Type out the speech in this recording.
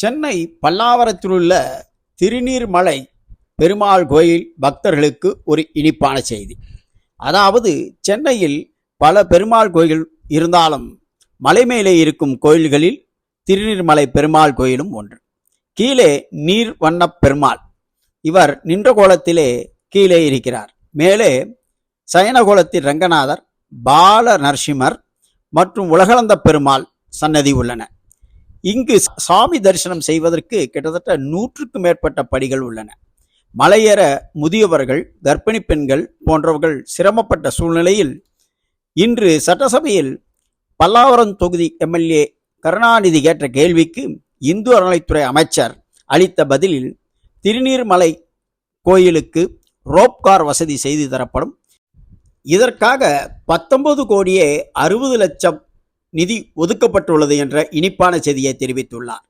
சென்னை பல்லாவரத்தில் உள்ள திருநீர்மலை பெருமாள் கோயில் பக்தர்களுக்கு ஒரு இனிப்பான செய்தி. அதாவது சென்னையில் பல பெருமாள் கோயில் இருந்தாலும் மலை மேலே இருக்கும் கோயில்களில் திருநீர்மலை பெருமாள் கோயிலும் ஒன்று. கீழே நீர் வண்ணப் பெருமாள். இவர் நின்ற கோலத்திலே கீழே இருக்கிறார். மேலே சயனகோலத்தில் ரங்கநாதர் பால நரசிம்மர் மற்றும் உலகளந்த பெருமாள் சன்னதி உள்ளன. இங்கு சாமி தரிசனம் செய்வதற்கு கிட்டத்தட்ட நூற்றுக்கும் மேற்பட்ட படிகள் உள்ளன. மலையேற முதியவர்கள் கர்ப்பிணி பெண்கள் போன்றவர்கள் சிரமப்பட்ட சூழ்நிலையில் இன்று சட்டசபையில் பல்லாவரம் தொகுதி எம்எல்ஏ கருணாநிதி கேட்ட கேள்விக்கு இந்து அறநிலைத்துறை அமைச்சர் அளித்த பதிலில் திருநீர்மலை கோயிலுக்கு ரோப்கார் வசதி செய்து தரப்படும். இதற்காக பத்தொன்பது கோடியே அறுபது லட்சம் நிதி ஒதுக்கப்பட்டுள்ளது என்ற இனிப்பான செய்தியை தெரிவித்துள்ளார்.